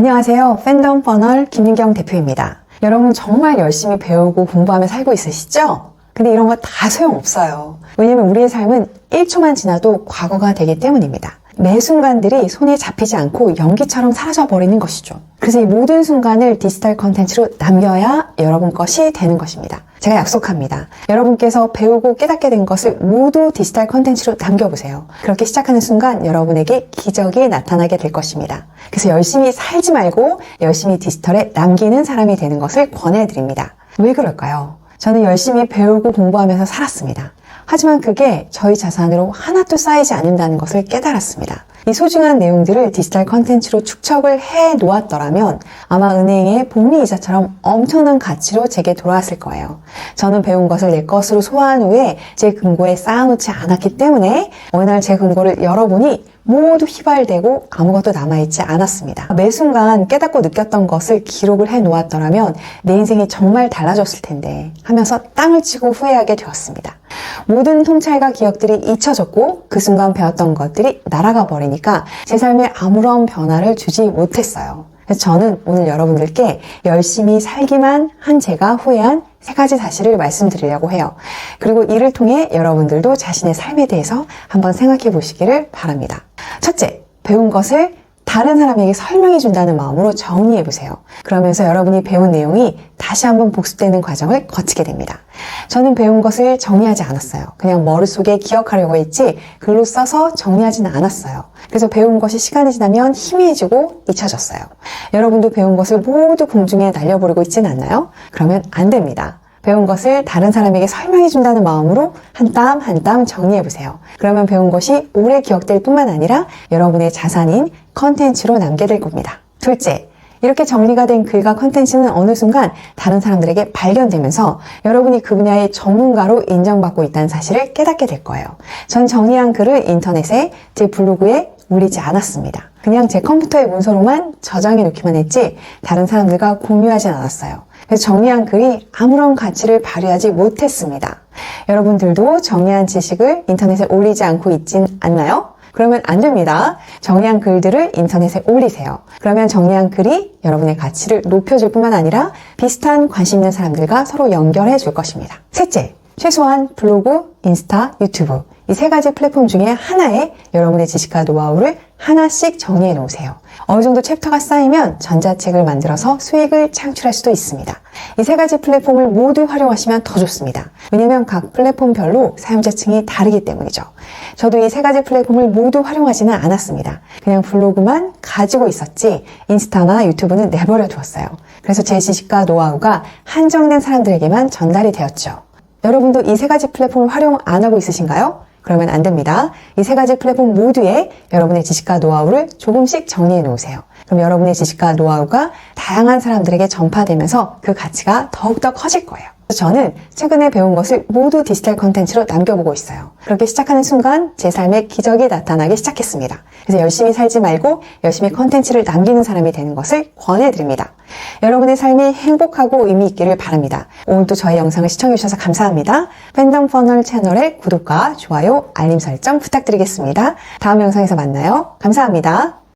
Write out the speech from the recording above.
안녕하세요. 팬덤 퍼널 김민경 대표입니다. 여러분 정말 열심히 배우고 공부하며 살고 있으시죠? 근데 이런 거 다 소용없어요. 왜냐면 우리의 삶은 1초만 지나도 과거가 되기 때문입니다. 매 순간들이 손에 잡히지 않고 연기처럼 사라져 버리는 것이죠. 그래서 이 모든 순간을 디지털 컨텐츠로 남겨야 여러분 것이 되는 것입니다. 제가 약속합니다. 여러분께서 배우고 깨닫게 된 것을 모두 디지털 컨텐츠로 남겨보세요. 그렇게 시작하는 순간 여러분에게 기적이 나타나게 될 것입니다. 그래서 열심히 살지 말고 열심히 디지털에 남기는 사람이 되는 것을 권해드립니다. 왜 그럴까요? 저는 열심히 배우고 공부하면서 살았습니다. 하지만 그게 저희 자산으로 하나도 쌓이지 않는다는 것을 깨달았습니다. 이 소중한 내용들을 디지털 컨텐츠로 축적을 해 놓았더라면 아마 은행의 복리 이자처럼 엄청난 가치로 제게 돌아왔을 거예요. 저는 배운 것을 내 것으로 소화한 후에 제 금고에 쌓아놓지 않았기 때문에 어느 날 제 금고를 열어보니 모두 휘발되고 아무것도 남아있지 않았습니다. 매 순간 깨닫고 느꼈던 것을 기록을 해 놓았더라면 내 인생이 정말 달라졌을 텐데 하면서 땅을 치고 후회하게 되었습니다. 모든 통찰과 기억들이 잊혀졌고 그 순간 배웠던 것들이 날아가 버리니까 제 삶에 아무런 변화를 주지 못했어요. 그래서 저는 오늘 여러분들께 열심히 살기만 한 제가 후회한 세 가지 사실을 말씀드리려고 해요. 그리고 이를 통해 여러분들도 자신의 삶에 대해서 한번 생각해 보시기를 바랍니다. 첫째, 배운 것을 다른 사람에게 설명해 준다는 마음으로 정리해 보세요. 그러면서 여러분이 배운 내용이 다시 한번 복습되는 과정을 거치게 됩니다. 저는 배운 것을 정리하지 않았어요. 그냥 머릿속에 기억하려고 했지 글로 써서 정리하지는 않았어요. 그래서 배운 것이 시간이 지나면 희미해지고 잊혀졌어요. 여러분도 배운 것을 모두 공중에 날려버리고 있지는 않나요? 그러면 안 됩니다. 배운 것을 다른 사람에게 설명해 준다는 마음으로 한 땀 한 땀 정리해 보세요. 그러면 배운 것이 오래 기억될 뿐만 아니라 여러분의 자산인 컨텐츠로 남게 될 겁니다. 둘째, 이렇게 정리가 된 글과 컨텐츠는 어느 순간 다른 사람들에게 발견되면서 여러분이 그 분야의 전문가로 인정받고 있다는 사실을 깨닫게 될 거예요. 전 정리한 글을 인터넷에 제 블로그에 올리지 않았습니다. 그냥 제 컴퓨터의 문서로만 저장해 놓기만 했지 다른 사람들과 공유하진 않았어요. 그래서 정리한 글이 아무런 가치를 발휘하지 못했습니다. 여러분들도 정리한 지식을 인터넷에 올리지 않고 있진 않나요? 그러면 안 됩니다. 정리한 글들을 인터넷에 올리세요. 그러면 정리한 글이 여러분의 가치를 높여줄 뿐만 아니라 비슷한 관심 있는 사람들과 서로 연결해 줄 것입니다. 셋째, 최소한 블로그, 인스타, 유튜브 이 세 가지 플랫폼 중에 하나에 여러분의 지식과 노하우를 하나씩 정리해 놓으세요. 어느 정도 챕터가 쌓이면 전자책을 만들어서 수익을 창출할 수도 있습니다. 이 세 가지 플랫폼을 모두 활용하시면 더 좋습니다. 왜냐면 각 플랫폼별로 사용자층이 다르기 때문이죠. 저도 이 세 가지 플랫폼을 모두 활용하지는 않았습니다. 그냥 블로그만 가지고 있었지 인스타나 유튜브는 내버려 두었어요. 그래서 제 지식과 노하우가 한정된 사람들에게만 전달이 되었죠. 여러분도 이 세 가지 플랫폼을 활용 안 하고 있으신가요? 그러면 안 됩니다. 이 세 가지 플랫폼 모두에 여러분의 지식과 노하우를 조금씩 정리해 놓으세요. 그럼 여러분의 지식과 노하우가 다양한 사람들에게 전파되면서 그 가치가 더욱더 커질 거예요. 저는 최근에 배운 것을 모두 디지털 컨텐츠로 남겨보고 있어요. 그렇게 시작하는 순간 제 삶에 기적이 나타나기 시작했습니다. 그래서 열심히 살지 말고 열심히 컨텐츠를 남기는 사람이 되는 것을 권해드립니다. 여러분의 삶이 행복하고 의미 있기를 바랍니다. 오늘도 저희 영상을 시청해주셔서 감사합니다. 팬덤 퍼널 채널의 구독과 좋아요, 알림 설정 부탁드리겠습니다. 다음 영상에서 만나요. 감사합니다.